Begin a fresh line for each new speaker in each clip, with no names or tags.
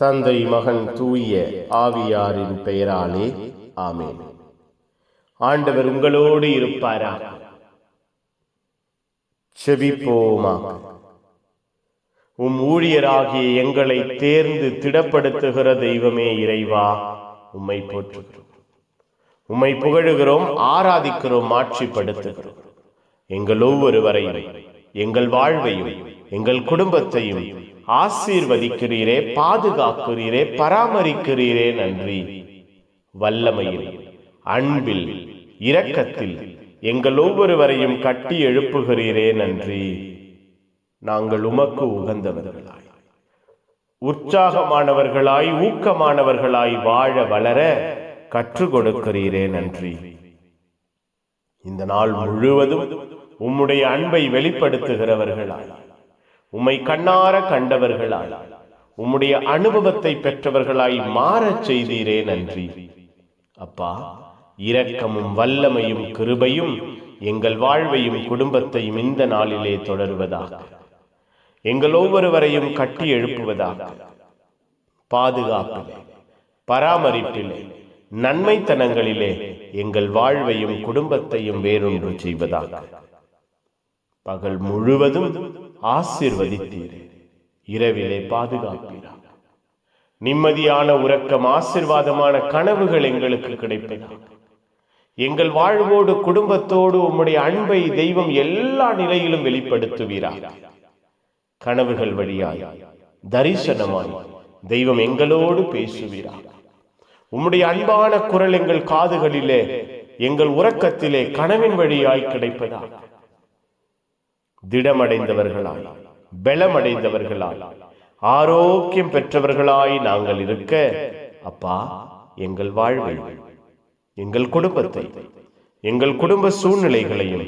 தந்தை மகன் தூய ஆவியாரின் பெயராலே ஆமேன். ஆண்டவர் உங்களோடு இருப்பாரா செபிப்போமா உம் ஊழியராகிய எங்களை தேர்ந்து திடப்படுத்துகிற தெய்வமே இறைவா உம்மை போற்றுகிறோம். உம்மை புகழுகிறோம் ஆராதிக்கிறோம் ஆட்சிப்படுத்துகிறோம். எங்கள் ஒவ்வொருவரையும் எங்கள் வாழ்வையும் எங்கள் குடும்பத்தையும் ஆசீர்வதிக்கிறீரே பாதுகாக்கிறீரே பராமரிக்கிறீரே நன்றி. வல்லமையில் அன்பில் இரக்கத்தில் எங்கள் ஒவ்வொருவரையும் கட்டி எழுப்புகிறீரே நன்றி. நாங்கள் உமக்கு உகந்தவர்களாய். உற்சாகமானவர்களாய் ஊக்கமானவர்களாய் வாழ வளர கற்றுக் கொடுக்கிறீரே நன்றி. இந்த நாள் முழுவதும் உம்முடைய அன்பை வெளிப்படுத்துகிறவர்களாய். உம்மை கண்ணார கண்டவர்களாய். உம்முடைய அனுபவத்தை பெற்றவர்களாய் மாறச் செய்தீரே நன்றி. அப்பா இரக்கமும் வல்லமையும் கிருபையும் எங்கள் வாழ்வையும் குடும்பத்தையும் இந்த நாளிலே தொடருவதாக. எங்கள் ஒவ்வொருவரையும் கட்டி எழுப்புவதாக. பாதுகாப்பிலே பராமரிப்பிலே நன்மைத்தனங்களிலே எங்கள் வாழ்வையும் குடும்பத்தையும் வேறொன்று செய்வதாக. பகல் முழுவதும் ஆசிர்வதித்தீர் இரவிலே பாதுகாப்பீராக நிம்மதியான உறக்கம் ஆசிர்வாதமான கனவுகள் எங்களுக்கு கிடைப்பதாக எங்கள் வாழ்வோடு குடும்பத்தோடு உம்முடைய அன்பை தெய்வம் எல்லா நிலையிலும் வெளிப்படுத்துவீராக கனவுகள் வழியாய் தரிசனமாய் தெய்வம் எங்களோடு பேசுவீராக உம்முடைய அன்பான குரல் எங்கள் காதுகளிலே எங்கள் உறக்கத்திலே கனவின் வழியாய் கிடைப்பதாக திடமடைந்தவர்களாய் பலமடைந்தவர்களாய். ஆரோக்கியம் பெற்றவர்களாய் நாங்கள் இருக்க அப்பா எங்கள் வாழ்வை எங்கள் குடும்பத்தை எங்கள் குடும்ப சூழ்நிலைகளையும்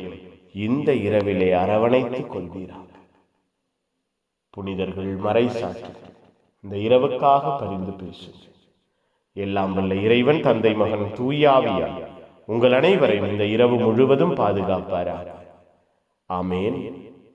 இந்த இரவிலே அரவணைத்துக் கொள்வீராக. புனிதர்கள் மறை சாற்றி இந்த இரவுக்காக பரிந்து பேசு எல்லாம் வல்ல இறைவன் தந்தை மகன் தூயாவியா உங்கள் அனைவரையும் இந்த இரவு முழுவதும் பாதுகாப்பாரா ஆமேன்.